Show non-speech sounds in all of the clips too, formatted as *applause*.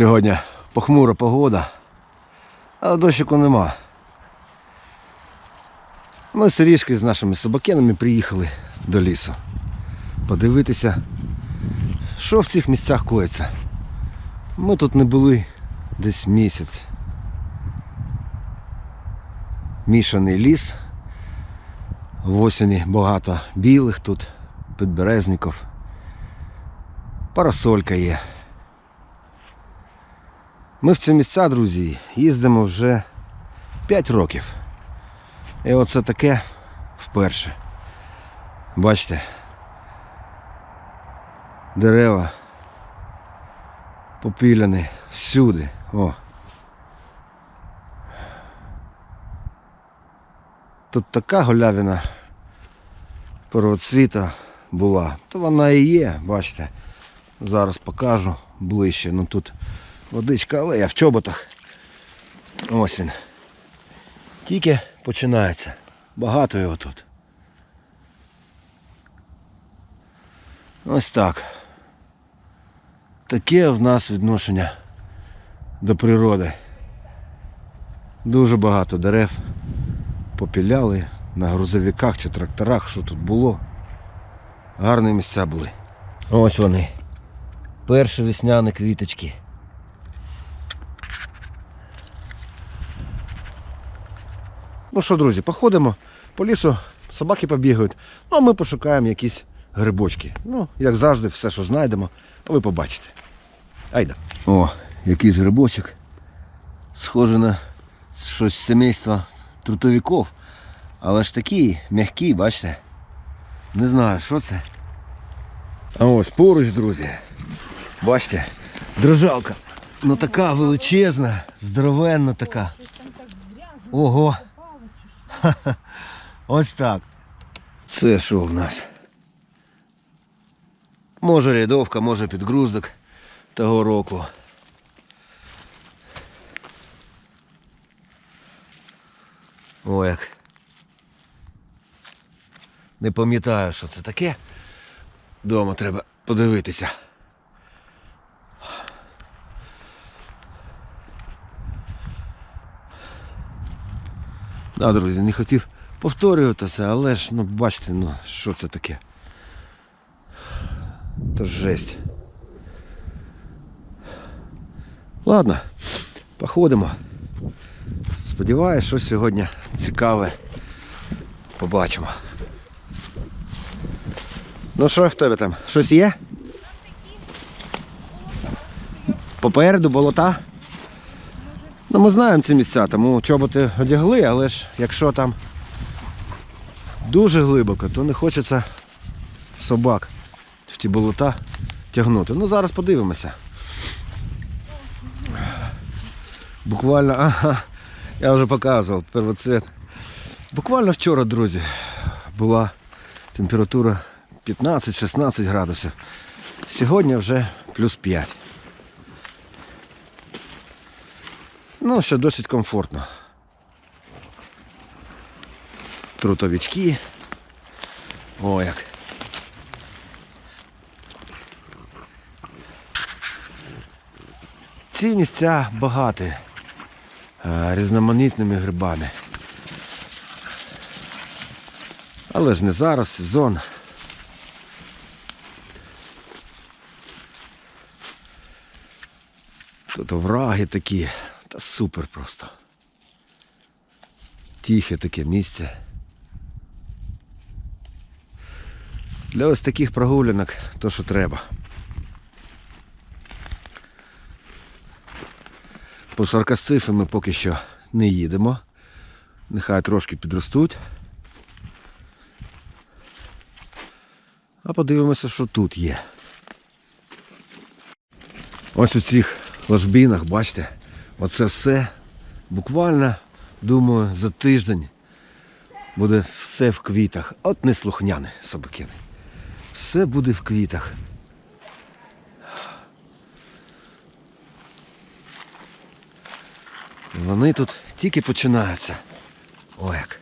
Сьогодні похмура погода, але дощику нема. Ми з Сирішки з нашими собакенами приїхали до лісу. Подивитися, що в цих місцях коїться. Ми тут не були десь місяць. Мішаний ліс. В осені багато білих тут, підберезників. Парасолька є. Ми в ці місця, друзі, їздимо вже 5 років. І оце таке вперше. Бачите. Дерева попіляні всюди. О. Тут така голявина первоцвіта була. То вона і є, бачите. Зараз покажу ближче. Ну тут водичка, але я в чоботах. Ось він. Тільки починається. Багато його тут. Ось так. Таке в нас відношення до природи. Дуже багато дерев попіляли на грузовиках чи тракторах, що тут було. Гарні місця були. Ось вони. Перші весняні квіточки. Ну що, друзі, походимо по лісу, собаки побігають, ну а ми пошукаємо якісь грибочки. Ну, як завжди, все, що знайдемо, ви побачите. Айда. О, якийсь грибочок. Схоже на щось з семейства трутовиків. Але ж такий м'який, бачите? Не знаю, що це. А ось поруч, друзі. Бачите, дрожалка. Ну така величезна, здоровенна така. Ого. *laughs* Ось так. Це що в нас? Може рядовка, може підгруздок того року. О, як. Не пам'ятаю, що це таке. Дома треба подивитися. Да, друзі, не хотів повторюватися, але ж, ну бачите, ну що це таке. Це жесть. Ладно, походимо. Сподіваюсь, що сьогодні цікаве побачимо. Ну що в тебе там? Щось є? Попереду болота? Ну ми знаємо ці місця, тому чоботи одягли, але ж якщо там дуже глибоко, то не хочеться собак в ті болота тягнути. Ну зараз подивимося. Буквально, ага, я вже показував первоцвет. Буквально вчора, друзі, була температура 15-16 градусів. Сьогодні вже плюс 5. Ну, що досить комфортно. Трутовички. О, як. Ці місця багаті е, різноманітними грибами. Але ж не зараз сезон. Тут овраги такі. Супер просто. Тихе таке місце. Для ось таких прогулянок то, що треба. По саркасцифи ми поки що не їдемо. Нехай трошки підростуть. А подивимося, що тут є. Ось у цих ложбинах, бачите, оце все буквально, думаю, за тиждень буде все в квітах. От неслухняне собакини. Все буде в квітах. Вони тут тільки починаються. О як.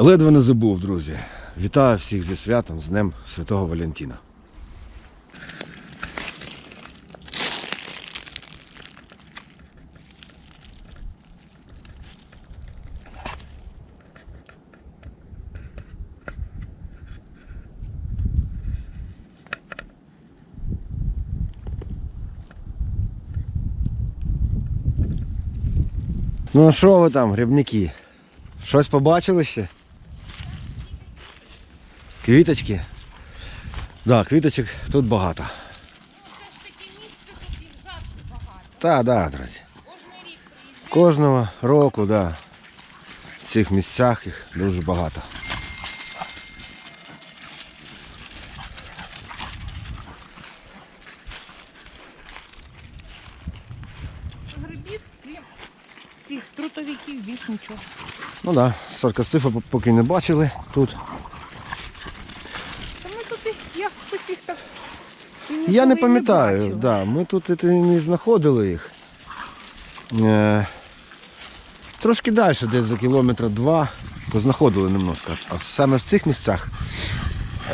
Ледве не забув, друзі. Вітаю всіх зі святом, з Днем Святого Валентина. Ну а що ви там, грибники? Щось побачили ще? Квіточки? Так, да, квіточок тут багато. Так, да, друзі. Кожного року, да. В цих місцях їх дуже багато. Грибів, крім цих трутовиків, більш нічого. Ну так, да, саркасифа поки не бачили тут. Та ми тут і якось їх так. і Я не пам'ятаю, бачили. да, ми тут не знаходили їх. Е, трошки далі, десь за кілометра два, то знаходили немножко. А саме в цих місцях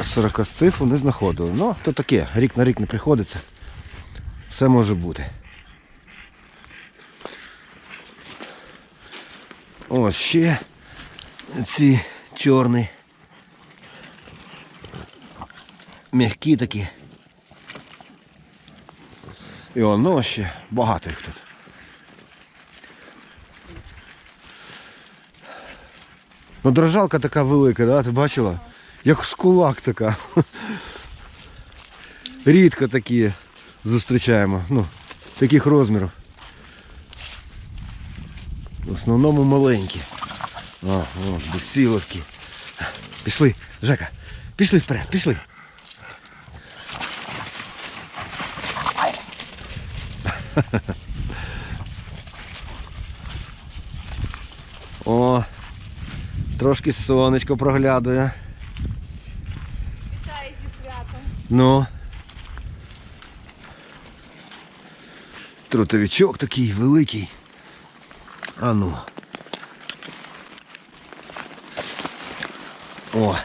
сорокосцифу не знаходили. Ну, то таке, рік на рік не приходиться. Все може бути. Ось ще ці чорні. М'які такі. І воно ще багато їх тут. Ну, дрожалка така велика, да? ти бачила? Як з кулак така. Рідко такі зустрічаємо. Ну, таких розмірів. В основному маленькі. О, о, безсіловки. Пішли, Жека, пішли вперед, пішли. *laughs* О, трошки сонечко проглядує. Вітаю зі святом. Ну. Трутовичок такий великий. А ну. О.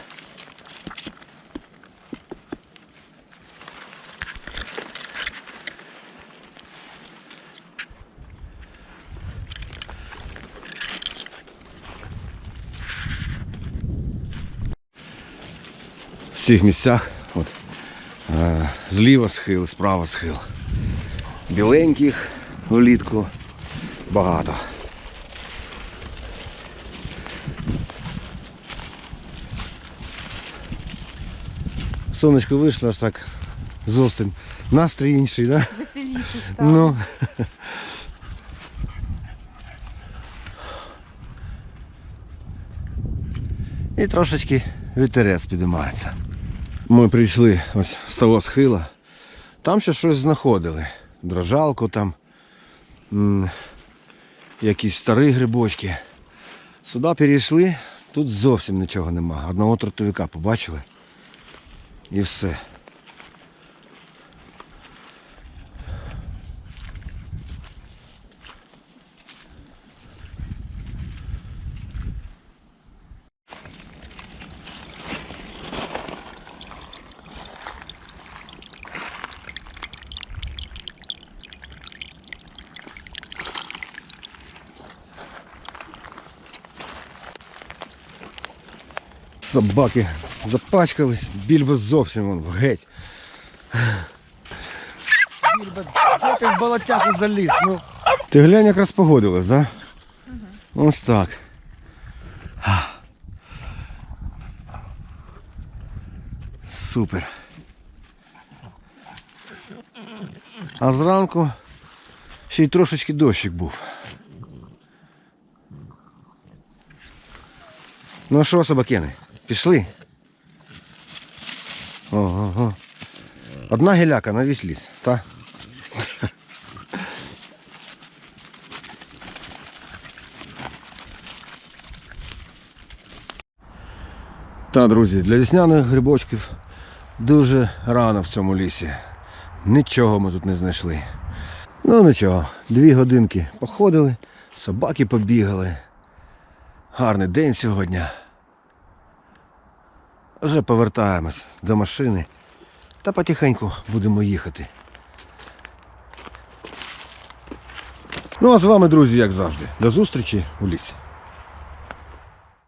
В цих місцях от, е, зліва схил, справа схил. Біленьких влітку багато. Сонечко вийшло аж так зовсім. Настрій інший, да? Веселіше стало. Ну. І трошечки вітерець підіймається. Ми прийшли ось з того схила. Там ще щось знаходили. Дрожалку там, якісь старі грибочки. Сюди перейшли, тут зовсім нічого нема. Одного тротовика побачили. І все. Собаки запачкались, більбо зовсім вон геть. Більбо, де ти в болотяку заліз? Ну. Ти глянь, як розпогодилось, да? Ось так. Супер. А зранку ще й трошечки дощик був. Ну що, собакени, пішли? Ого. Одна гіляка на весь ліс, та? Та, друзі, для весняних грибочків дуже рано в цьому лісі. Нічого ми тут не знайшли. Ну нічого, дві годинки походили, собаки побігали. Гарний день сьогодні. Вже повертаємось до машини та потихеньку будемо їхати. Ну а з вами, друзі, як завжди, до зустрічі у лісі.